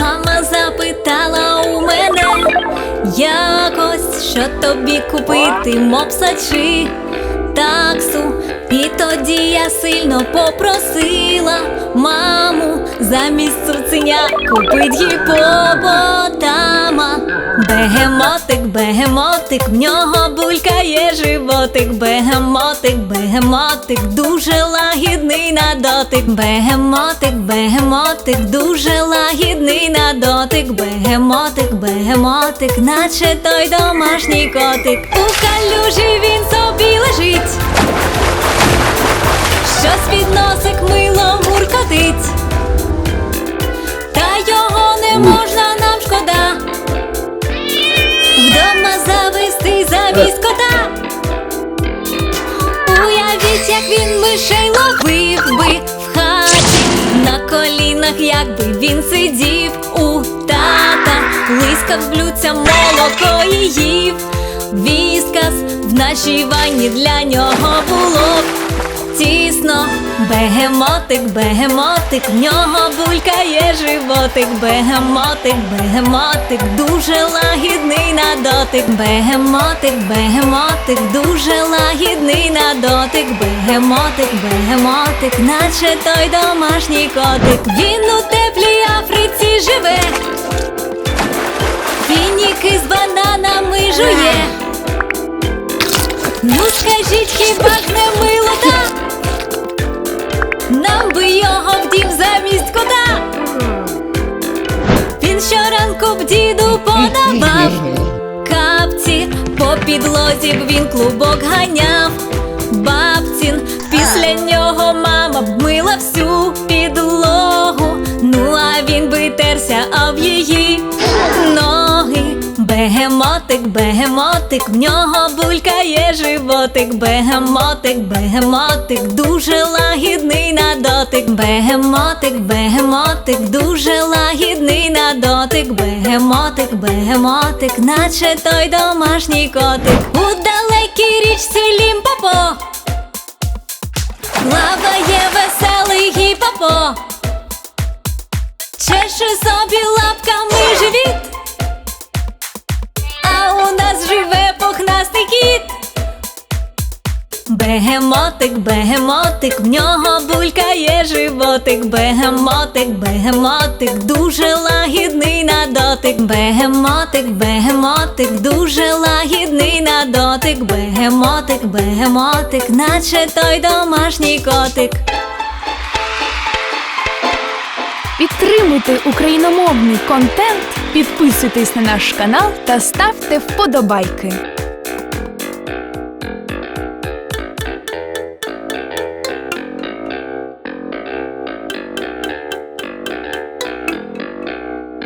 Мама запитала у мене якось, що тобі купити, мопса чи таксу. І тоді я сильно попросила маму замість цуценя купить гіпопотама. Бегемотик, бегемотик, в нього булькає животик, бегемотик, бегемотик, дуже лагідний на дотик, бегемотик, бегемотик, дуже лагідний дотик, бегемотик, бегемотик, наче той домашній котик. У калюжі він собі лежить. Щось під носик мило муркотить, та його не можна нам шкода. Вдома завести замість кота. Уявіть, як він мишей ловив би в хаті на колінах, якби він сидів лискав з блюдця молоко і. Віскас в нашій ванні для нього було тісно. Бегемотик, бегемотик, в нього булькає животик, бегемотик, бегемотик, дуже лагідний на дотик, бегемотик, бегемотик, дуже лагідний на дотик, бегемотик, бегемотик, наче той домашній котик. Він у теплій жує. Ну скажіть, хіба ж не мило так? Нам би його в дім замість кота. Він щоранку б діду подавав капці, по підлозі б він клубок ганяв. Бабцін, після нього мама б мила всю підлогу. Ну а він би терся об її. Бегемотик, бегемотик, в нього булькає животик, бегемотик, бегемотик, дуже лагідний на дотик, бегемотик, бегемотик, дуже лагідний на дотик, бегемотик, бегемотик, наче той домашній котик. У далекій річці Лімпопо плаває веселий гіпопо, чеше собі Бегемотик, бегемотик, в нього булькає животик, бегемотик, бегемотик, дуже лагідний на дотик, бегемотик, бегемотик, дуже лагідний на дотик, бегемотик, бегемотик, наче той домашній котик. Підтримуйте україномовний контент, підписуйтесь на наш канал та ставте вподобайки.